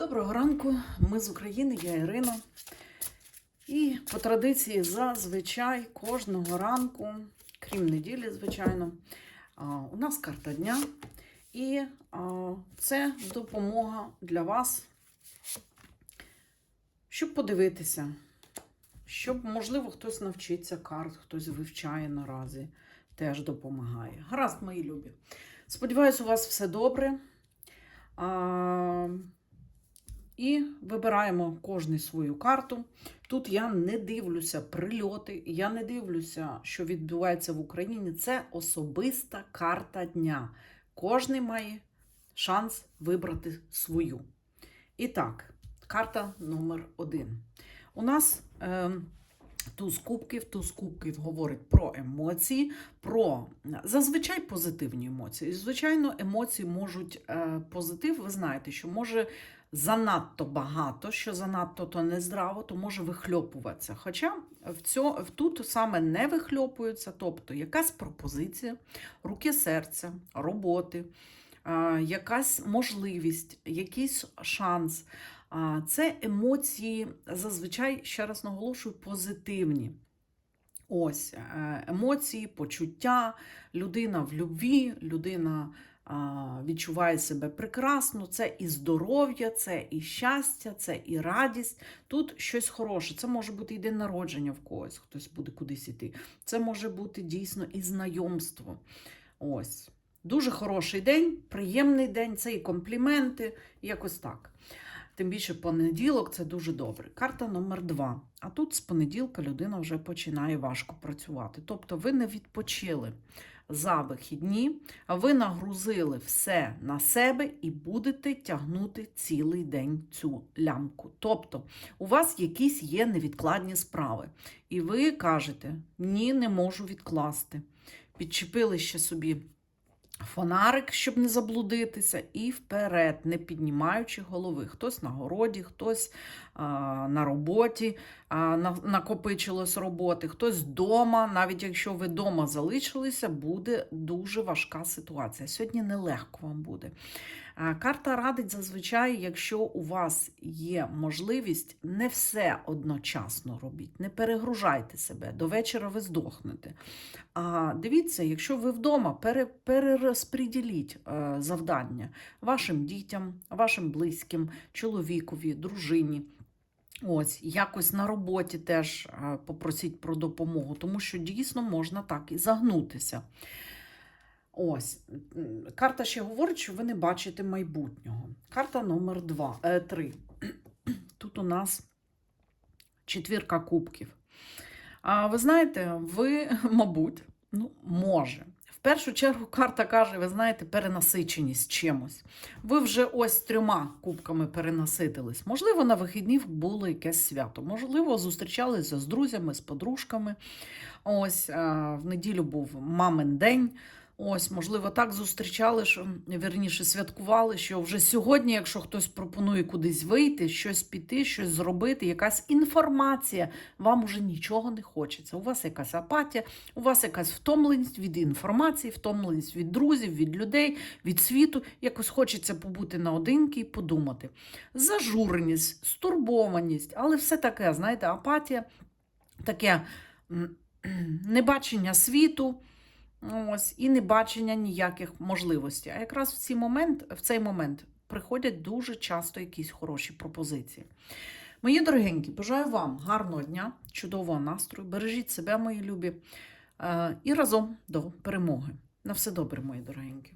Доброго ранку, ми з України, я Ірина. І по традиції зазвичай кожного ранку, крім неділі, звичайно, у нас карта дня. І це допомога для вас, щоб подивитися, щоб, можливо, хтось навчиться карт, хтось вивчає наразі, теж допомагає. Гаразд, мої любі. Сподіваюсь, у вас все добре. І вибираємо кожний свою карту. Тут я не дивлюся прильоти, я не дивлюся, що відбувається в Україні. Це особиста карта дня. Кожний має шанс вибрати свою. І так, карта номер один. У нас е, туз кубків, туз кубків говорить про емоції, про зазвичай позитивні емоції. Звичайно, емоції можуть е, позитив. Ви знаєте, що може занадто багато, що занадто то нездраво, то може вихльопуватися. Хоча в цьо, тут саме не вихльопується, тобто якась пропозиція, руки серця, роботи, е, якась можливість, якийсь шанс. Це емоції зазвичай, ще раз наголошую, позитивні. Ось е, емоції, почуття, людина в любві, людина відчуває себе прекрасно. Це і здоров'я, це і щастя, це і радість. Тут щось хороше. Це може бути і день народження в когось, хтось буде кудись іти. Це може бути дійсно і знайомство. Ось. Дуже хороший день, приємний день, це і компліменти, якось так. Тим більше понеділок це дуже добре. Карта номер два. А тут з понеділка людина вже починає важко працювати. Тобто ви не відпочили за вихідні, ви нагрузили все на себе і будете тягнути цілий день цю лямку. Тобто у вас якісь є невідкладні справи. І ви кажете: ні, не можу відкласти. Підчепили ще собі фонарик, щоб не заблудитися, і вперед, не піднімаючи голови. Хтось на городі, хтось а, на роботі, а, на, накопичилось роботи, хтось вдома. Навіть якщо ви вдома залишилися, буде дуже важка ситуація. Сьогодні нелегко вам буде. А, Карта радить зазвичай, якщо у вас є можливість, не все одночасно робіть, не перегружайте себе, до вечора ви здохнете. А дивіться, якщо ви вдома, пере, перерозподіліть е, завдання вашим дітям, вашим близьким, чоловікові, дружині. Ось, якось на роботі теж е, попросіть про допомогу, тому що дійсно можна так і загнутися. Ось, карта ще говорить, що ви не бачите майбутнього. Карта номер 2, е, 3. Тут у нас четвірка кубків. А ви знаєте, ви, мабуть, ну, може. В першу чергу карта каже, ви знаєте, перенасиченість чимось. Ви вже ось трьома кубками перенаситились. Можливо, на вихідних було якесь свято. Можливо, зустрічалися з друзями, з подружками. Ось в неділю був мамин день. Ось, можливо, так зустрічали, що вірніше святкували, що вже сьогодні, якщо хтось пропонує кудись вийти, щось піти, щось зробити, якась інформація, вам уже нічого не хочеться. У вас якась апатія, у вас якась втомленість від інформації, втомленість від друзів, від людей, від світу. Якось хочеться побути наодинки і подумати. Зажуреність, стурбованість, але все таке, знаєте, апатія, таке небачення світу. Ось, і не бачення ніяких можливостей. А якраз в цей момент, в цей момент приходять дуже часто якісь хороші пропозиції. Мої дорогенькі, бажаю вам гарного дня, чудового настрою. Бережіть себе, мої любі, е, і разом до перемоги. На все добре, мої дорогенькі.